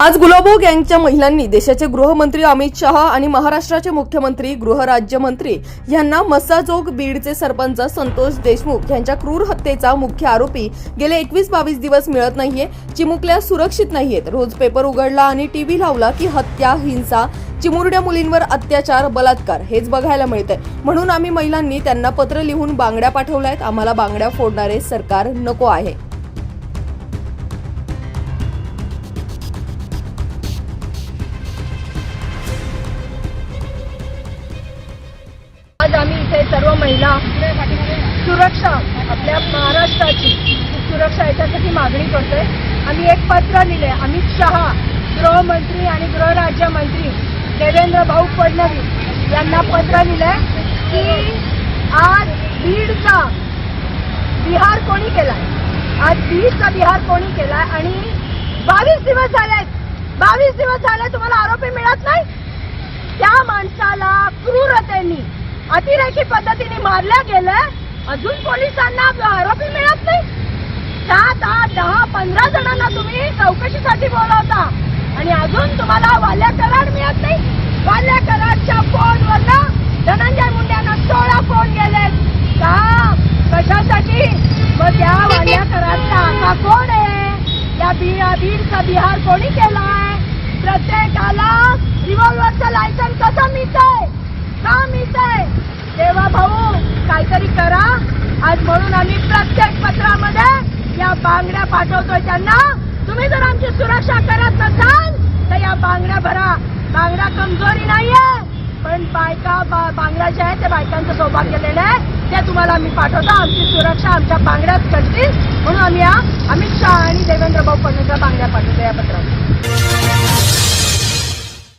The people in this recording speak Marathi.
आज गुलाबो गँगच्या महिलांनी देशाचे गृहमंत्री अमित शहा आणि महाराष्ट्राचे मुख्यमंत्री गृहराज्यमंत्री यांना मसाजोग बीडचे सरपंच संतोष देशमुख यांच्या क्रूर हत्येचा मुख्य आरोपी गेले एकवीस बावीस दिवस मिळत नाहीये चिमुकल्या सुरक्षित नाहीयेत. रोज पेपर उघडला आणि टीव्ही लावला की हत्या हिंसा चिमुरड्या मुलींवर अत्याचार बलात्कार हेच बघायला मिळतंय. म्हणून आम्ही महिलांनी त्यांना पत्र लिहून बांगड्या पाठवल्यात. आम्हाला बांगड्या फोडणारे सरकार नको आहे. इथे सर्व महिला सुरक्षा आपल्या महाराष्ट्राची सुरक्षा याच्यासाठी मागणी करतोय. आम्ही एक पत्र लिहिले. अमित शहा गृहमंत्री आणि गृहराज्यमंत्री देवेंद्र भाऊ फडणवीस यांना पत्र लिहिलंय की आज बीडचा बिहार कोणी केलाय? आज बीडचा बिहार कोणी केलाय? आणि बावीस दिवस झालेत. बावीस दिवस झाले तुम्हाला आरोपी मिळत नाही? त्या माणसाला क्रूरतेनी अतिरेकी पद्धतीने मारल्या गेलं अजून पोलिसांना आरोपी मिळत नाही. सात आठ दहा पंधरा जणांना तुम्ही चौकशीसाठी बोलावता. आणि अजून तुम्हाला वाल्या कराड मिळत नाही. वाल्या करारच्या फोनवरनं धनंजय मुंड्यांना सोळा फोन गेले का? कशासाठी? मग त्या वाल्या कराडचा आता कोण आहे? या बिया बीडचा बिहार कोणी केलाय? प्रत्येकाला रिव्हॉल्वरचं लायसन कसं मिळतंय तेव्हा भाऊ काहीतरी करा आज म्हणून आम्ही प्रत्येक पत्रामध्ये या बांगड्या पाठवतोय त्यांना. तुम्ही जर आमची सुरक्षा करत नसाल तर या बांगड्या भरा. बांगड्या कमजोरी नाहीये. पण बायका बा- बांगड्या ज्या आहेत त्या बायकांचं सौभाग्य गेलेलं आहे. ते तुम्हाला आम्ही पाठवतो. आमची सुरक्षा आमच्या बांगड्याच करतील म्हणून आम्ही या अमित शहा आणि देवेंद्र भाऊ फडणवीसला बांगड्या पाठवतो या पत्रात.